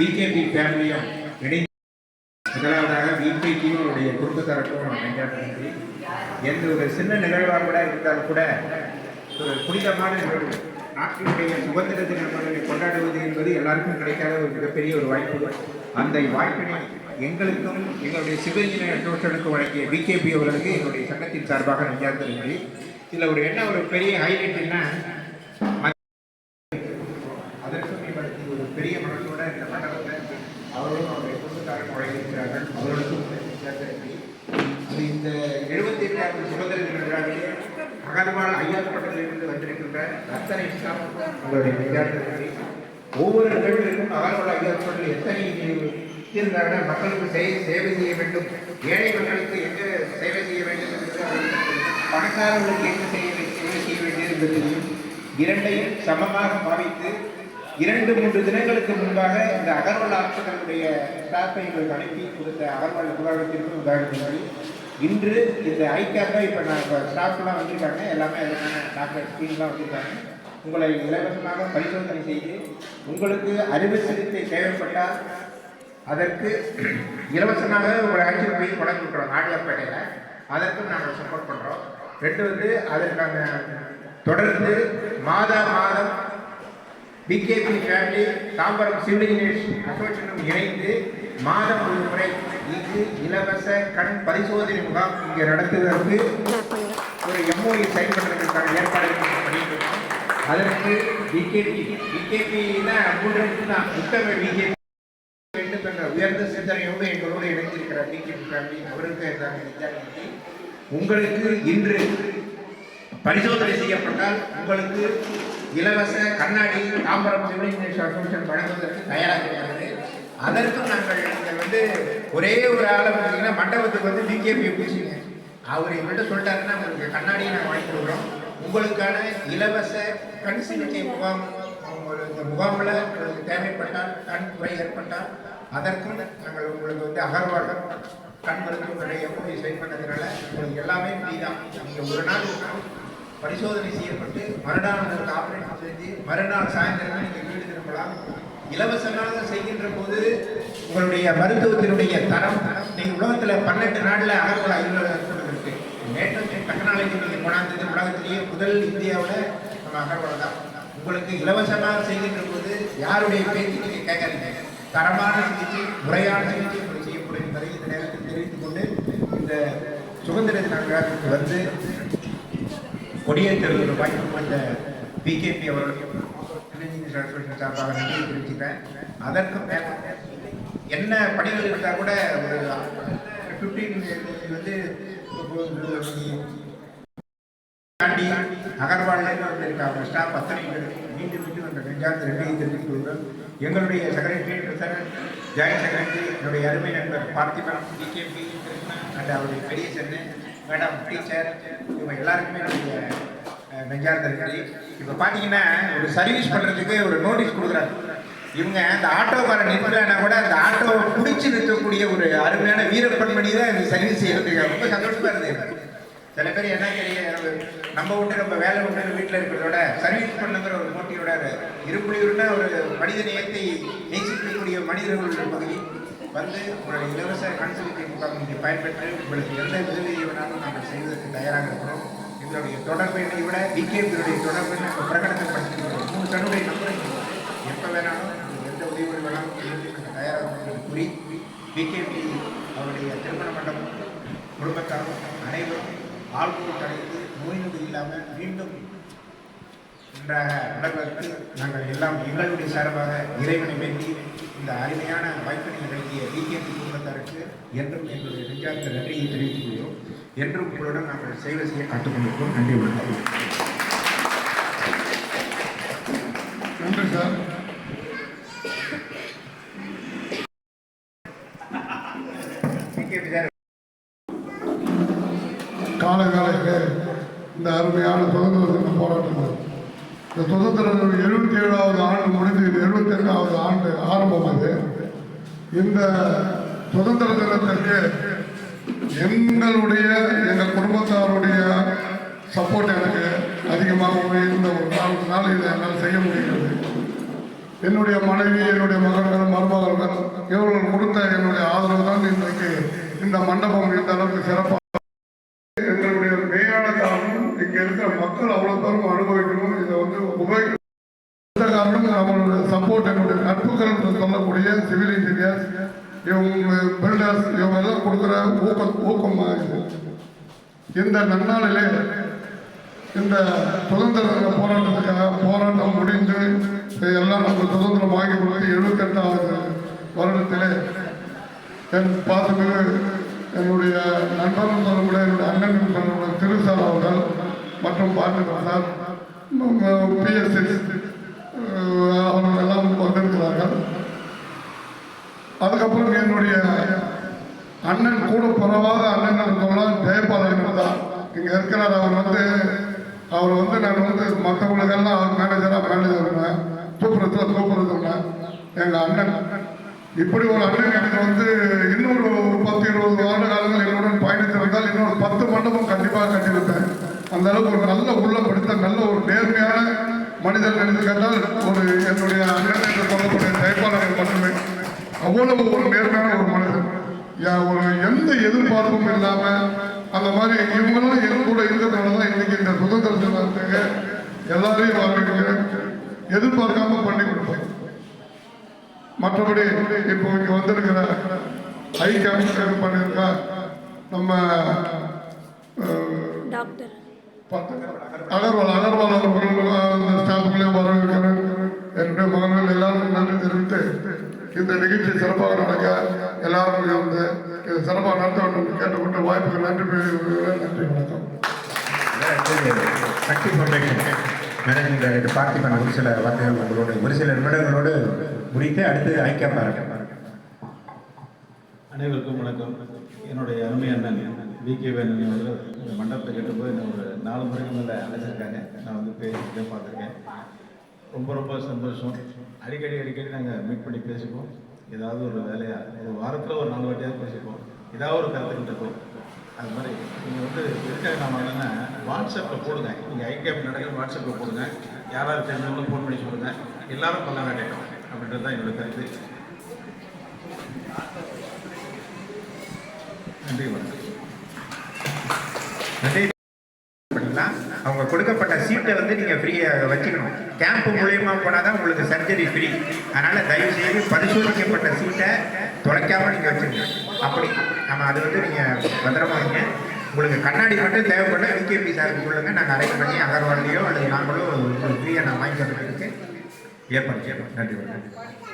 PKb ஃபேமிலியும் இணைந்து முதலாவதாக பிகேபியும் அவருடைய குடும்பத்தரப்பும் நான் நன்றி எந்த ஒரு சின்ன நிகழ்வாக கூட இருந்தாலும் கூட ஒரு புனிதமான நிகழ்வு. நாட்டினுடைய சுதந்திர தினங்களை கொண்டாடுவது என்பது எல்லாருக்கும் கிடைக்காத ஒரு மிகப்பெரிய ஒரு வாய்ப்பு. அந்த வாய்ப்பினை எங்களுக்கும் எங்களுடைய சிவஞான அசோசியனுக்கு வழங்கிய பிகேபி அவர்களுக்கு எங்களுடைய சங்கத்தின் சார்பாக நன்றியாக நன்றி இதில் ஒரு என்ன ஒரு பெரிய ஹைலைட் என்ன மேம்படுத்தி ஒரு பெரிய மனத்தோட இந்த மண்டபத்தை அவர்களும் அவருடைய குடும்பத்தாரும் வழங்கியிருக்கிறார்கள் அவர்களுக்கும் நன்றி. அது இந்த எழுபத்தி எட்டாவது சுதந்திர தின விழாவிலே அகர்வால் ஐயாப்பட்டத்திலிருந்து வந்திருக்கின்ற அத்தனை ஸ்டாஃப் உங்களுடைய நெஞ்சார்ந்த நன்றி ஒவ்வொரு நிகழ்விற்கும் அகர்வால் பட்டத்தில் எத்தனை இருந்தார்கள் மக்களுக்கு செய்- சேவை செய்ய வேண்டும். ஏழை மக்களுக்கு எங்க சேவை செய்ய வேண்டும் என்பது அவர்களுக்கு பணக்காரர்களுக்கு எங்க செய்ய வே- சேவை செய்ய வேண்டியது என்பதையும் இரண்டையும் சமமாக பாவித்து இரண்டு மூன்று தினங்களுக்கு முன்பாக இந்த அகர்வால் ஆட்சிகளுடைய ஸ்டாஃபை எங்களுக்கு அனுப்பி கொடுத்த அகர்வால் நிர்வாகத்திற்கும் உதாரணம் இன்று இந்த ஐக்கியாக்கா இப்போ நான் இப்போ ஸ்டாஃப்லாம் வந்திருக்காங்க. எல்லாமே அதுக்கான டாக்டர் ஸ்கீம்லாம் வந்திருக்காங்க. உங்களை இலவசமாக பரிசோதனை செய்து உங்களுக்கு அறுவை சிகிச்சை தேவைப்பட்டால் அதற்கு இலவசமாக உங்களை அஞ்சு போய் கொண்டு விட்டுறோம். அதற்கும் நாங்கள் சப்போர்ட் பண்ணுறோம் ரெண்டு வந்து அதற்கான தொடர்ந்து மாதா மாதம் பிகேபி ஃபேமிலி தாம்பரம் சிவிலியன்ஸ் அசோசியேஷனும் இணைந்து மாதம் ஒரு முறை இங்கு இலவச கண் பரிசோதனை முகாம் இங்கே நடத்துவதற்கு ஒரு எம்ஓஇ சைன் பண்ணுறதுக்கான ஏற்பாடுகள் பண்ணிட்டு இருக்கோம் அதற்கு பிகேபி பிகேபி மூன்று தான் உத்தம பிகேபி வேண்டும் என்ற உயர்ந்த சிந்தனையோடு எங்களோடு இணைந்திருக்கிறார் பிகேபி ஃபேமிலி அவருக்கு நாங்கள் உங்களுக்கு இன்று பரிசோதனை செய்யப்பட்டால் உங்களுக்கு இலவச கண்ணாடி தாம்பரம் சிவிலைசேஷன் அசோசியேஷன் வழங்குவதற்கு தயாராக இருக்கிறது அதற்கும் நாங்கள் நீங்கள் வந்து ஒரே ஒரு ஆளை பார்த்தீங்கன்னா மண்டபத்துக்கு வந்து பிகேபி பூசிங்க அவர் எங்கள்கிட்ட சொல்லிட்டாருன்னா உங்களுக்கு கண்ணாடியை நாங்கள் வாங்கி கொடுக்குறோம். உங்களுக்கான இலவச கண் சிகிச்சை முகாம் இந்த முகாமில் உங்களுக்கு தேவைப்பட்டால் கண் குறை ஏற்பட்டால் அதற்கும் நாங்கள் உங்களுக்கு வந்து அகர்வாக கண் மருத்துவமனை எப்படி சைன் பண்ணதுனால உங்களுக்கு எல்லாமே ஃப்ரீ தான். நீங்கள் ஒரு நாள் பரிசோதனை செய்யப்பட்டு மறுநாள் உங்களுக்கு ஆப்ரேஷன் செஞ்சு மறுநாள் சாயந்தரமே நீங்கள் வீடு திரும்பலாம். இலவசமாக செய்கின்ற போது உங்களுடைய மருத்துவத்தினுடைய தரம் நீங்கள் உலகத்தில் பன்னெண்டு நாளில் அகர்வல அலுவலகம் இருக்கு நேற்று டெக்னாலஜி நீங்கள் கொண்டாந்தது உலகத்திலேயே முதல் இந்தியாவில் நம்ம அகர்வலை தான். உங்களுக்கு இலவசமாக செய்கின்ற போது யாருடைய பேச்சு நீங்கள் கேட்காதீங்க. தரமான சிகிச்சை முறையான சிகிச்சை உங்களுக்கு செய்யப்படும் என்பதை இந்த நேரத்தில் தெரிவித்துக் கொண்டு இந்த சுதந்திர தின விழாவிற்கு வந்து கொடியேற்ற வாய்ப்பு இந்த பிகேபி அவர்களுக்கு இளைஞர் அசோசியேஷன் சார்பாக நன்றி தெரிவிச்சுக்கிறேன். அதற்கு மேல என்ன பணிகள் இருந்தால் கூட ஒரு ஃபிஃப்டீன் வந்து தாண்டி அகர்வால்லேருந்து வந்திருக்க ஸ்டாஃப் அத்தனை பேர். மீண்டும் மீண்டும் அந்த நெஞ்சார்ந்த நன்றியை தெரிவித்துக் கொள்கிறோம். எங்களுடைய செக்ரட்டரி பிரசிடன்ட் ஜாயின்ட் செக்ரட்டரி என்னுடைய அருமை நண்பர் பார்த்திபன் டிகேபி அண்ட் அவருடைய பெரிய சென்னை மேடம் டீச்சர் இவங்க எல்லாருக்குமே என்னுடைய அஹ், நெஞ்சார்ந்த நன்றி. இப்போ பார்த்தீங்கன்னா ஒரு சர்வீஸ் பண்ணுறதுக்கு ஒரு நோட்டீஸ் கொடுக்குறாங்க. இவங்க அந்த ஆட்டோக்காரன் நிறுத்தலைன்னா கூட அந்த ஆட்டோவை பிடிச்சி நிறுத்தக்கூடிய ஒரு அருமையான வீரப்பண்மணி தான் இந்த சர்வீஸ் செய்யறதுக்கு. ரொம்ப சந்தோஷமா இருந்தது சில பேர் என்ன தெரியும் நம்ம விட்டு நம்ம வேலை விட்டு வீட்டில் இருக்கிறதோட சர்வீஸ் பண்ணுங்கிற ஒரு மோட்டிவோட இருப்புலியூர்னா ஒரு மனித நேயத்தை நேசிக்கக்கூடிய மனிதர்கள் பகுதி. வந்து உங்களுடைய இலவச கன்சல்டிங் முகாம் நீங்கள் பயன்பெற்று உங்களுக்கு எந்த உதவியை வேணாலும் நாங்கள் செய்வதற்கு தயாராக இருக்கிறோம். எங்களுடைய தொடர்பு எண்ணை விட பிகேபியுடைய தொடர்பு எண்ணை நாங்கள் பிரகடனப்படுத்திக்கிறோம் மூணு தன்னுடைய நம்பரை எப்போ வேணாலும் எந்த உதவி வேணாலும் செய்வதற்கு தயாராக இருக்கிறது கூறி பிகேபி அவருடைய திருமண மண்டபம் குடும்பத்தாரும் அனைவரும் ஆழ்வுக்கு அழைத்து நோய் நொடி இல்லாமல் மீண்டும் நன்றாக நடப்பதற்கு நாங்கள் எல்லாம் எங்களுடைய சார்பாக இறைவனை வேண்டி இந்த அருமையான வாய்ப்பினை வழங்கிய பிகேபி குடும்பத்தாருக்கு என்றும் எங்களுடைய நெஞ்சார்ந்த நன்றியை தெரிவித்துக் கொள்கிறோம். என்றும் உங்களுடன் நாங்கள் சேவை செய்ய காத்துக்கொண்டிருக்கிறோம். நன்றி வணக்கம். நன்றி சார். காலகாலையிலே இந்த அருமையான சுதந்திர போராட்டம் இந்த சுதந்திரம் எழுபத்தி ஏழாவது ஆண்டு முடிந்து எழுபத்தி எட்டாவது ஆண்டு ஆரம்பமானது இந்த சுதந்திர தினத்திற்கு எங்களுடைய எங்கள் குடும்பத்தாருடைய சப்போர்ட் எனக்கு அதிகமாக இருந்த ஒரு காரணத்தினால இதை என்னால் செய்ய முடிகிறது. என்னுடைய மனைவி என்னுடைய மகன்கள் மருமகள்கள் இவர்கள் கொடுத்த என்னுடைய ஆதரவு தான் இன்றைக்கு இந்த மண்டபம் இந்த அளவுக்கு சிறப்பாக எங்களுடைய மெய்யான காரணம் இங்கே இருக்கிற மக்கள் அவ்வளோ பேரும் அனுபவிக்கணும். போய் இந்த காரணம் நம்மளோட சப்போர்ட் என்னுடைய நட்புகள் என்று சொல்லக்கூடிய சிவில் இன்ஜினியர்ஸ் இவங்க பில்டர்ஸ் இவங்க எல்லாம் கொடுக்குற ஊக்கம் ஊக்கமாக இந்த நன்னாளிலே இந்த சுதந்திர போராட்டத்துக்காக போராட்டம் முடிந்து எல்லாம் நம்ம சுதந்திரம் வாங்கி கொடுத்து எழுபத்தெட்டாவது வருடத்திலே என் பாசமிகு என்னுடைய நண்பர்கள் சொல்லக்கூடிய என்னுடைய அண்ணன் சொல்லக்கூடிய திருசார் அவர்கள் மற்றும் பாட்டு சார். பிஎஸ்எஸ் அவங்க எல்லாம் வந்திருக்கிறார்கள் அதுக்கப்புறம் என்னுடைய அண்ணன் கூட பிறவாத அண்ணன் சொல்லலாம் ஜெயபாலன் தான். இங்கே இருக்கிறார் அவர் வந்து அவர் வந்து நான் வந்து மற்றவங்களுக்கெல்லாம் அவர் மேனேஜராக மேனேஜர் சூப்பரத்தில் சூப்பர் எங்கள் அண்ணன். இப்படி ஒரு அண்ணன் எனக்கு வந்து இன்னொரு பத்து இருபது ஆண்டு காலங்கள் என்னுடன் பயணித்திருந்தால் இன்னொரு பத்து மண்டபம் கண்டிப்பாக கட்டியிருப்பேன். அந்த அளவுக்கு ஒரு நல்ல உள்ளப்படுத்த நல்ல ஒரு நேர்மையான மனிதன் என்று கேட்டால் ஒரு என்னுடைய அண்ணன் என்று சொல்லக்கூடிய தயப்பாளர்கள் மட்டுமே. அவ்வளவு ஒரு நேர்மையான ஒரு மனிதன் ஒரு எந்த எதிர்பார்ப்பும் இல்லாம அந்த மாதிரி இவங்களும் என் கூட இருக்கிறதுனால தான் இன்னைக்கு இந்த சுதந்திர தினத்துக்கு எல்லாரையும் வரவேற்கிறேன். எதிர்பார்க்காம பண்ணி கொடுப்பேன். மற்றபடி இப்போ இங்க வந்திருக்கிற ஐ கேபிள் பண்ணியிருக்கா நம்ம டாக்டர். அகர்வால் அகர்வால் அவர்கள் அந்த ஸ்டாஃப்களையும் வரவேற்கிறேன். என்னுடைய மகன்கள் எல்லாருக்கும் நன்றி தெரிவித்து இந்த நிகழ்ச்சி சிறப்பாக நடக்க எல்லாரும் வந்து இதை சிறப்பாக நடத்த வேண்டும் கேட்டுக்கொண்டு வாய்ப்புக்கு நன்றி. நன்றி வணக்கம். Sakthi foundation managing director Parthiban ஒரு சில வார்த்தைகள் உங்களோடு ஒரு சில நிமிடங்களோடு முடித்து அடுத்து ஐக்கிய பாருங்கள் அனைவருக்கும் வணக்கம். என்னுடைய அருமை அண்ணன். வி கே வேணன் அவர்கள் இந்த மண்டபத்தை கட்டும்போது என்ன ஒரு நாலு முறைக்கு மேலே அழைச்சிருக்காங்க. நான் வந்து பேசிக்கிட்டே பார்த்துருக்கேன். ரொம்ப ரொம்ப சந்தோஷம். அடிக்கடி அடிக்கடி நாங்கள் மீட் பண்ணி பேசிப்போம். ஏதாவது ஒரு வேலையாக ஒரு வாரத்தில் ஒரு நாலு வாட்டியாவது பேசிப்போம். ஏதாவது ஒரு கருத்துக்கிட்டு இருக்கும் அது மாதிரி நீங்கள் வந்து எதுக்காக நான் வரேன்னா வாட்ஸ்அப்பில் போடுங்க. நீங்கள் ஐகேப் நடக்கிற வாட்ஸ்அப்பில் போடுங்க. யாராவது தெரிஞ்சவங்களும் ஃபோன் பண்ணி சொல்லுங்கள் எல்லாரும் பண்ண வேண்டியோம் அப்படின்றது தான் என்னோட கருத்து. நன்றி வணக்கம். அவங்க கொடுக்கப்பட்ட சீட்டை வந்து நீங்க ஃப்ரீயாக வச்சுக்கணும். கேம்ப் மூலியமா போனாதான் உங்களுக்கு சர்ஜரி ஃப்ரீ அதனால தயவு செய்து பரிசோதிக்கப்பட்ட சீட்டை தொலைக்காம நீங்க வச்சுக்கணும் அப்படி. நம்ம அது வந்து நீங்க பத்திரமா வைங்க உங்களுக்கு கண்ணாடி மட்டும் தேவைப்பட்ட விகேபி சாருக்கு சொல்லுங்க. நாங்கள் அரேஞ்ச் பண்ணி அகர்வாலையோ அல்லது நாங்களோ ஃப்ரீயாக நான் வாங்கி தரதுக்கு ஏற்பாடு செய்யணும் நன்றி வணக்கம்.